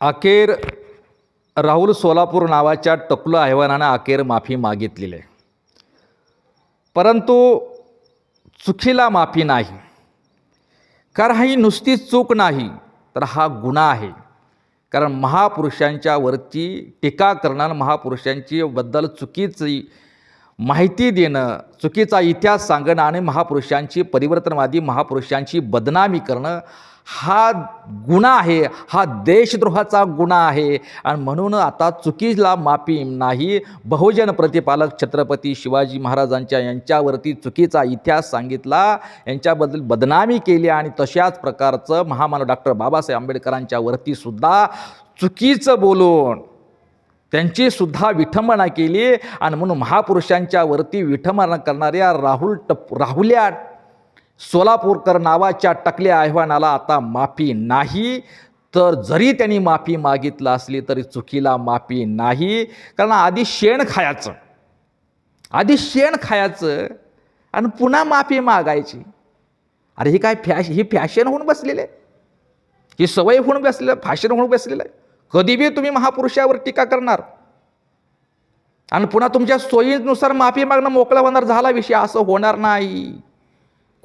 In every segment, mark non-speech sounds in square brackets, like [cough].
अखेर राहुल सोलापूर नावाच्या टकलू अहवानानं अखेर माफी मागितलेली आहे. परंतु चुकीला माफी नाही. कारण ही नुसती चूक नाही तर हा गुन्हा आहे. कारण महापुरुषांच्या वरती टीका करणं महापुरुषांची बद्दल चुकीची माहिती देणं चुकीचा इतिहास सांगणं आणि महापुरुषांची परिवर्तनवादी महापुरुषांची बदनामी करणं हा गुन्हा आहे हा देशद्रोहाचा गुन्हा आहे. आणि म्हणून आता चुकीला माफी नाही बहुजन प्रतिपालक छत्रपती शिवाजी महाराजांच्या यांच्यावरती चुकीचा इतिहास सांगितला. यांच्याबद्दल बदनामी केली आणि तशाच प्रकारचं महामानव डॉक्टर बाबासाहेब आंबेडकरांच्यावरती सुद्धा चुकीचं बोलून त्यांची सुद्धा विठंबना केली. आणि म्हणून महापुरुषांच्या वरती विठंबना करणाऱ्या राहुल टप राहुल्या सोलापूरकर नावाच्या टकल्या आव्हानाला आता माफी नाही. तर जरी त्यांनी माफी मागितलं असली तरी चुकीला माफी नाही. कारण आधी शेण खायचं. आधी शेण खायचं आणि पुन्हा माफी मागायची. अरे ही काय फॅश ही फॅशन होऊन बसलेले आहे. ही सवय होऊन बसलेलं फॅशन होऊन बसलेलं आहे. कधी बी तुम्ही महापुरुषावर टीका करणार. आणि पुन्हा तुमच्या सोयीनुसार माफी मागणं मोकळा होणार झाला विषय. असं होणार नाही.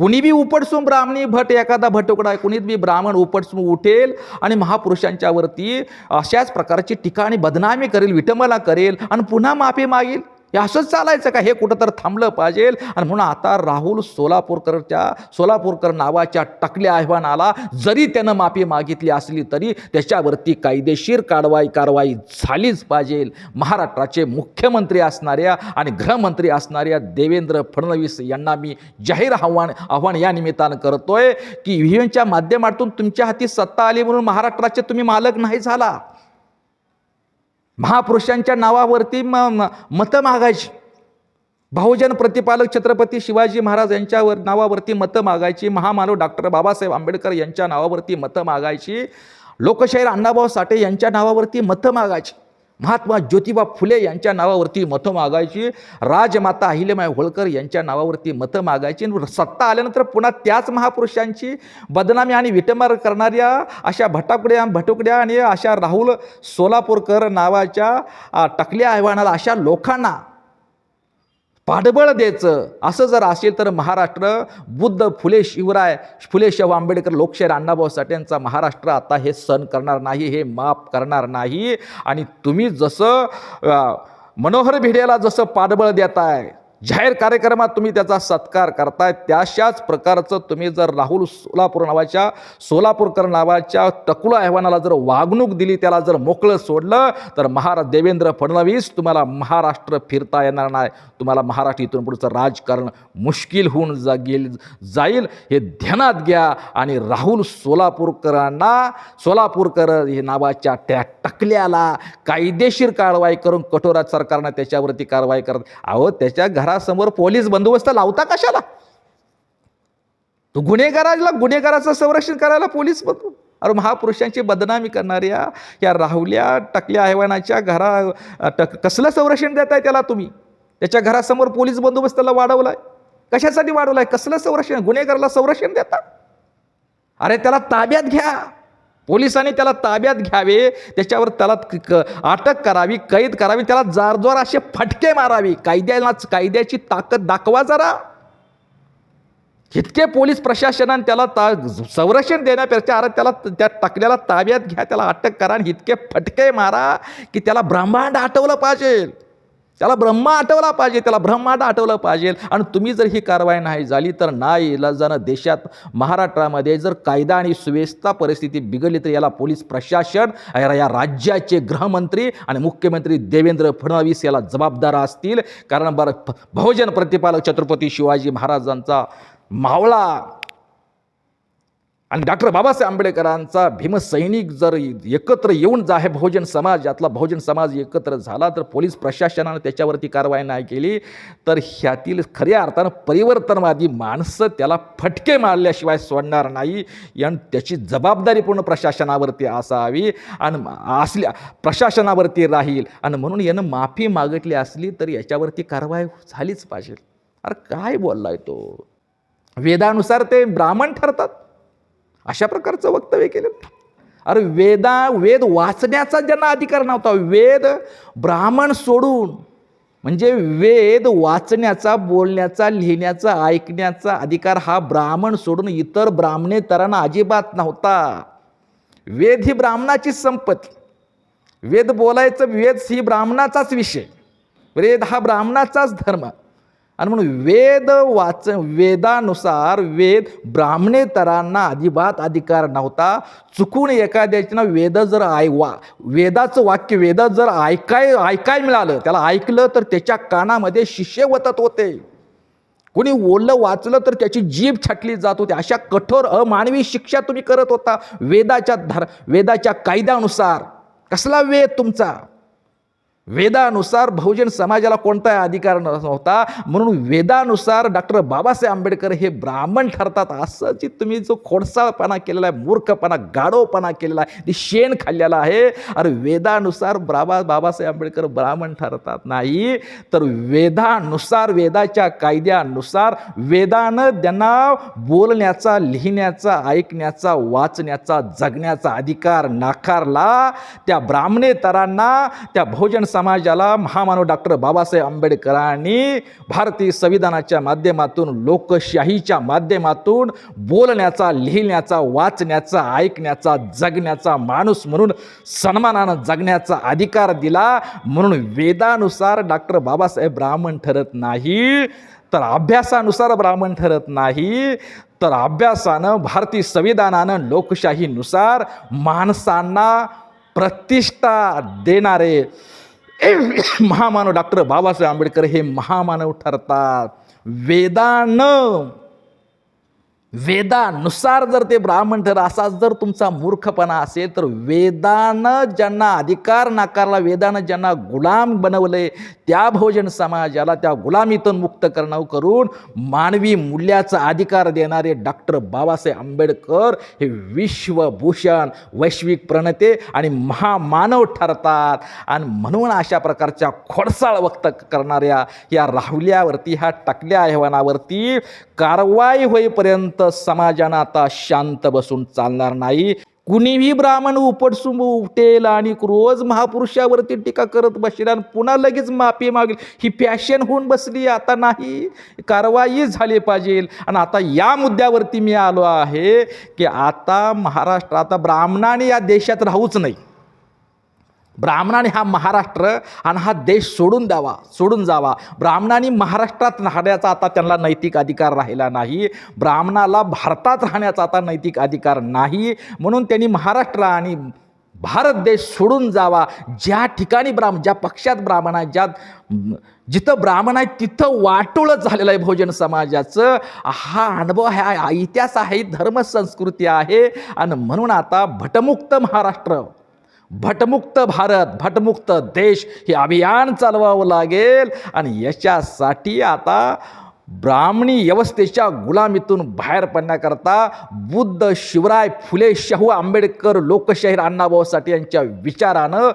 कुणी बी उपटसून ब्राह्मणी भट एखादा भटोकडा कुणीच बी ब्राह्मण उपटसून उठेल आणि महापुरुषांच्यावरती अशाच प्रकारची टीका आणि बदनामी करेल विटंबना करेल आणि पुन्हा माफी मागेल. हे असंच चालायचं का? हे कुठं तर थांबलं पाहिजे. आणि म्हणून आता राहुल सोलापूरकरच्या सोलापूरकर नावाच्या टकल्या आव्हानाला जरी त्यानं माफी मागितली असली तरी त्याच्यावरती कायदेशीर कारवाई कारवाई झालीच पाहिजे. महाराष्ट्राचे मुख्यमंत्री असणाऱ्या आणि गृहमंत्री असणाऱ्या देवेंद्र फडणवीस यांना मी जाहीर आव्हान आव्हान या निमित्तानं करतोय की व्हीएमच्या माध्यमातून तुमच्या हाती सत्ता आली म्हणून महाराष्ट्राचे तुम्ही मालक नाही झाला. महापुरुषांच्या नावावरती म मतं मागायची बहुजन प्रतिपालक छत्रपती शिवाजी महाराज यांच्यावर नावावरती मतं मागायची महामानव डॉक्टर बाबासाहेब आंबेडकर यांच्या नावावरती मतं मागायची लोकशाहीर अण्णाभाऊ साठे यांच्या नावावरती मतं मागायची महात्मा ज्योतिबा फुले यांच्या नावावरती मतं मागायची राजमाता अहिल्यामाई होळकर यांच्या नावावरती मतं मागायची आणि सत्ता आल्यानंतर पुन्हा त्याच महापुरुषांची बदनामी आणि विटंबर करणाऱ्या अशा भटाकड्या भटुकड्या आणि अशा राहुल सोलापूरकर नावाच्या टकल्या आव्हानाला अशा लोकांना पाठबळ द्यायचं. असं जर असेल तर महाराष्ट्र बुद्ध फुले शिवराय फुले शाहू आंबेडकर लोकशाहीर अण्णाभाऊ साठेंचा यांचा महाराष्ट्र आता हे सण करणार नाही हे माफ करणार नाही. आणि तुम्ही जसं मनोहर भिडेला जसं पाठबळ देताय जाहीर कार्यक्रमात तुम्ही त्याचा सत्कार करताय. त्याशाच प्रकारचं तुम्ही जर राहुल सोलापूर नावाच्या सोलापूरकर नावाच्या टकुला अहवानाला जर वागणूक दिली त्याला जर मोकळं सोडलं तर महाराज देवेंद्र फडणवीस तुम्हाला महाराष्ट्र फिरता येणार नाही. तुम्हाला महाराष्ट्र इथून पुढचं राजकारण मुश्किल होऊन जा गेल जाईल. हे ध्यानात घ्या आणि राहुल सोलापूरकरांना सोलापूरकर हे नावाच्या त्या टकल्याला कायदेशीर कारवाई करून कठोरात सरकारनं त्याच्यावरती कारवाई करत अहो त्याच्या घरासमोर पोलीस बंदोबस्त लावता कशाला? तो गुन्हेगाराला गुन्हेगाराचं संरक्षण करायला पोलीस बंदो अरे महापुरुषांची बदनामी करणाऱ्या या राहुल्या टकल्या हैवानाच्या घरा टक कसलं संरक्षण देताय त्याला तुम्ही? त्याच्या घरासमोर पोलीस बंदोबस्त त्याला वाढवलाय? कशासाठी वाढवलाय? कसलं संरक्षण? गुन्हेगाराला संरक्षण देता? अरे त्याला ताब्यात घ्या. पोलिसांनी त्याला ताब्यात घ्यावे त्याच्यावर त्याला अटक करावी कैद करावी त्याला जारजोर असे फटके मारावी. कायद्याला कायद्याची ताकद दाखवा जरा. इतके पोलीस प्रशासनाने त्याला ता संरक्षण देण्यापेक्षा अरे त्याला त्या टाकल्याला ताब्यात घ्या त्याला अटक करा आणि इतके फटके मारा की त्याला ब्रह्मांड आठवलं पाहिजे. त्याला ब्रह्मा आठवला पाहिजे त्याला ब्रह्मांड आठवलं पाहिजे. आणि तुम्ही जर ही कारवाई नाही झाली तर नाही जाणं देशात महाराष्ट्रामध्ये जर कायदा आणि सुव्यवस्था परिस्थिती बिघडली तर याला पोलीस प्रशासन या राज्याचे गृहमंत्री आणि मुख्यमंत्री देवेंद्र फडणवीस याला जबाबदार असतील. कारण बरं बहुजन प्रतिपालक छत्रपती शिवाजी महाराजांचा मावळा आणि डॉक्टर बाबासाहेब आंबेडकरांचा भीमसैनिक जर एकत्र येऊन जा हे बहुजन समाज यातला बहुजन समाज एकत्र झाला तर पोलीस प्रशासनानं त्याच्यावरती कारवाई नाही केली तर ह्यातील खऱ्या अर्थानं परिवर्तनवादी माणसं त्याला फटके मारल्याशिवाय सोडणार नाही आणि त्याची जबाबदारी पूर्ण प्रशासनावरती असावी आणि असल्या प्रशासनावरती राहील. आणि म्हणून यानं माफी मागितली असली तर याच्यावरती कारवाई झालीच पाहिजे. अरे काय बोललाय तो? वेदानुसार ते ब्राह्मण ठरतात. अशा प्रकारचं वक्तव्य केलं अरे वेदा वेद वाचण्याचा ज्यांना अधिकार नव्हता वेद ब्राह्मण सोडून म्हणजे वेद वाचण्याचा बोलण्याचा लिहिण्याचा ऐकण्याचा अधिकार हा ब्राह्मण सोडून इतर ब्राह्मणेतरांना अजिबात नव्हता. वेद ही ब्राह्मणाची संपत्ती. वेद बोलायचं वेद ही ब्राह्मणाचाच विषय. वेद हा ब्राह्मणाचाच धर्म. आणि म्हणून वेद वाच वेदानुसार वेद ब्राह्मणेतरांना अजिबात अधिकार नव्हता. चुकून एखाद्याच्या वेद जर आय वा वेदाचं वाक्य वेद जर ऐकाय ऐकाय मिळालं त्याला ऐकलं तर त्याच्या कानामध्ये शिष्य वतत होते. कोणी ओलं वाचलं तर त्याची जीभ छाटली जात होती. अशा कठोर अमानवी शिक्षा तुम्ही करत होता. वेदाच्या धर वेदाच्या कायद्यानुसार कसला वेद तुमचा? वेदानुसार बहुजन समाजाला कोणताही अधिकार नव्हता? म्हणून वेदानुसार डॉक्टर बाबासाहेब आंबेडकर हे ब्राह्मण ठरतात. असं जी तुम्ही जो खोडसाळपणा केलेला आहे मूर्खपणा गाढवपणा केलेला आहे ती शेण खाल्लेला आहे अरे वेदानुसार बाबा बाबासाहेब आंबेडकर ब्राह्मण ठरतात नाही. तर वेदानुसार वेदाच्या कायद्यानुसार वेदानं त्यांना बोलण्याचा लिहिण्याचा ऐकण्याचा वाचण्याचा जगण्याचा अधिकार नाकारला. त्या ब्राह्मणेतरांना त्या बहुजन समाजाला महामानव डॉक्टर बाबासाहेब आंबेडकरांनी भारतीय संविधानाच्या माध्यमातून लोकशाहीच्या माध्यमातून बोलण्याचा लिहिण्याचा वाचण्याचा ऐकण्याचा जगण्याचा माणूस म्हणून सन्मानानं जगण्याचा अधिकार दिला. म्हणून वेदानुसार डॉक्टर बाबासाहेब ब्राह्मण ठरत नाही तर अभ्यासानुसार ब्राह्मण ठरत नाही तर अभ्यासानं भारतीय संविधानानं लोकशाहीनुसार माणसांना प्रतिष्ठा देणारे [coughs] महामानव डॉक्टर बाबासाहेब आंबेडकर हे महामानव ठरतात. वेदानं वेदानुसार जर ते ब्राह्मण ठर असा जर तुमचा मूर्खपणा असेल तर वेदानं ज्यांना अधिकार नाकारला वेदानं ज्यांना गुलाम बनवले त्या भोजन समाजाला त्या गुलामीतून मुक्त करणं करून मानवी मूल्याचा अधिकार देणारे डॉक्टर बाबासाहेब आंबेडकर हे विश्वभूषण वैश्विक प्रणते आणि महामानव ठरतात. आणि म्हणून अशा प्रकारच्या खोडसाळ वक्त करणाऱ्या या राहुल्यावरती ह्या टकल्या आव्हानावरती कारवाई होईपर्यंत समाजानं आता शांत बसून चालणार नाही. कुणीही ब्राह्मण उपटसून उठेल आणि रोज महापुरुषावरती टीका करत बसेल आणि पुन्हा लगेच माफी मागेल. ही पॅशन होऊन बसली आता नाही कारवाई झाली पाहिजे. आणि आता या मुद्द्यावरती मी आलो आहे की आता महाराष्ट्र आता ब्राह्मणाने या देशात राहूच नाही. ब्राह्मणाने हा महाराष्ट्र आणि हा देश सोडून द्यावा सोडून जावा. ब्राह्मणाने महाराष्ट्रात राहण्याचा आता त्यांना नैतिक अधिकार राहिला नाही. ब्राह्मणाला भारतात राहण्याचा आता नैतिक अधिकार नाही. म्हणून त्यांनी महाराष्ट्र आणि भारत देश सोडून जावा. ज्या ठिकाणी ब्राह्मण ज्या पक्षात ब्राह्मण आहे ज्या जिथं ब्राह्मण आहे तिथं वाटोळच झालेलं आहे भोजन समाजाचं. हा अनुभव हा इतिहास आहे धर्म संस्कृती आहे. आणि म्हणून आता भटमुक्त महाराष्ट्र. भटमुक्त भारत भटमुक्त देश हे अभियान चालवावं लागेल. आणि याच्यासाठी आता ब्राह्मणी व्यवस्थेच्या गुलामीतून बाहेर पडण्याकरता बुद्ध शिवराय फुले शाहू आंबेडकर लोकशाहीर अण्णाभाऊ साठे यांच्या विचारानं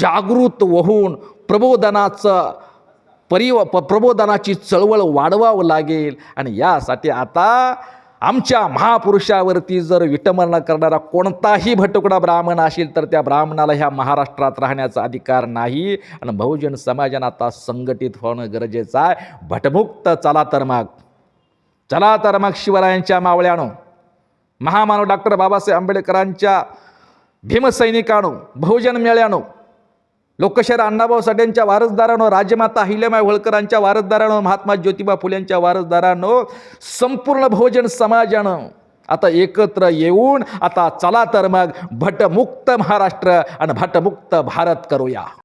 जागृत होऊन प्रबोधनाचं परिव प प्रबोधनाची चळवळ वाढवावं लागेल. आणि यासाठी आता आमच्या महापुरुषावरती जर विटंबना करणारा कोणताही भटुकडा ब्राह्मण असेल तर त्या ब्राह्मणाला ह्या महाराष्ट्रात राहण्याचा अधिकार नाही. आणि बहुजन समाजानं आता संघटित होणं गरजेचं आहे. भटमुक्त चला तर मग. चला तर मग शिवरायांच्या मावळ्यानो. महामानव डॉक्टर बाबासाहेब आंबेडकरांच्या भीमसैनिकानो बहुजन मेळ्यानो. लोकशाहीर अण्णाभाऊ साठेंच्या वारसदारानो राजमाता अहिल्याबाई होळकरांच्या वारसदारानो महात्मा ज्योतिबा फुलेंच्या वारसदारानो संपूर्ण बहुजन समाजानं आता एकत्र येऊन आता चला तर मग भटमुक्त महाराष्ट्र आणि भटमुक्त भारत करूया.